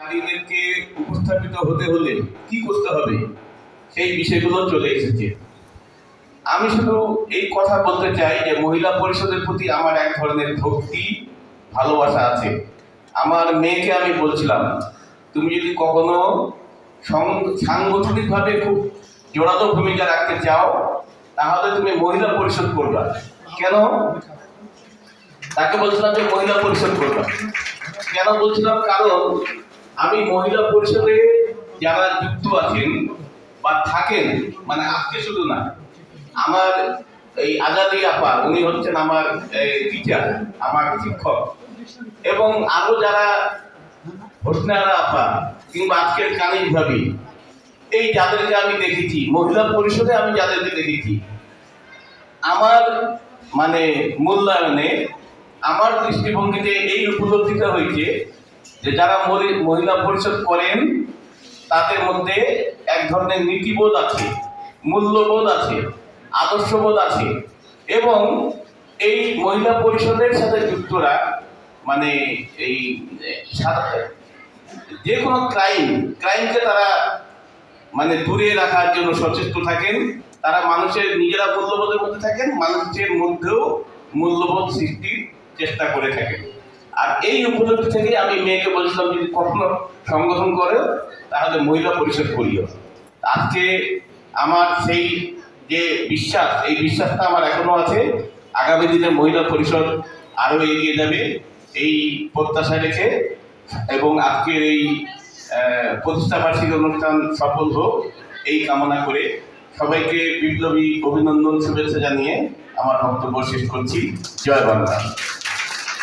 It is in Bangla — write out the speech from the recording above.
নারীদেরকে উপস্থাপিত হতে হলে কি করতে হবে? সেই বিষয়গুলো চলে এসেছে। আমি শুধু এই কথা বলতে চাই যে মহিলা পরিষদের প্রতি আমার এক ধরনের ভক্তি, ভালোবাসা আছে। আমার মেয়েকে আমি বলছিলাম, তুমি যদি কখনো সাংগঠনিকভাবে খুব জোরালো ভূমিকা রাখতে চাও, তাহলে তুমি মহিলা পরিষদ করবা। কেন? তাকে বলছিলাম যে মহিলা পরিষদ করবা। কেন বলছিলাম? কারণ আমি মহিলা পরিষদে যারা যুক্ত আছেন বা থাকেন মানে আজকে শুধু না, আমার এই আজাদি আপা, উনি হচ্ছেন আমার টিচার আমার শিক্ষক। এবং আরও যারা হোসনারা আপা, কিংবা আজকের কানিজ ভাবি, এই যাদেরকে আমি দেখেছি, মহিলা পরিষদে আমি যাদেরকে দেখেছি, আমার মানে মূল্যায়নে, আমার দৃষ্টিভঙ্গিতে এই উপলব্ধিটা হয়েছে যে যারা মহিলা পরিষদ করেন, তাদের মধ্যে এক ধরনের নীতিবোধ আছে, মূল্যবোধ আছে, আদর্শবোধ আছে এবং এই মহিলা পরিষদের সাথে যুক্তরা মানে এই যে কোনো ক্রাইম, ক্রাইমকে তারা মানে দূরে রাখার জন্য সচেষ্ট থাকেন, তারা মানুষের নিজেরা মূল্যবোধের মধ্যে থাকেন, মানুষের মধ্যেও মূল্যবোধ সৃষ্টির চেষ্টা করে থাকেন। আর এই উপলব্ধি থেকে আমি মেয়েকে বলছিলাম, যদি কখনো সংগঠন করে, তাহলে মহিলা পরিষদ করিও। আজকে আমার সেই যে বিশ্বাস, এই বিশ্বাসটা আমার এখনও আছে। আগামী দিনে মহিলা পরিষদ আরও এগিয়ে যাবে এই প্রত্যাশা রেখে এবং আজকের এই প্রতিষ্ঠা বার্ষিক অনুষ্ঠান সফল হোক, এই কামনা করে সবাইকে বিপ্লবী অভিনন্দন শুভেচ্ছা জানিয়ে আমার বক্তব্য শেষ করছি। জয় বাংলা।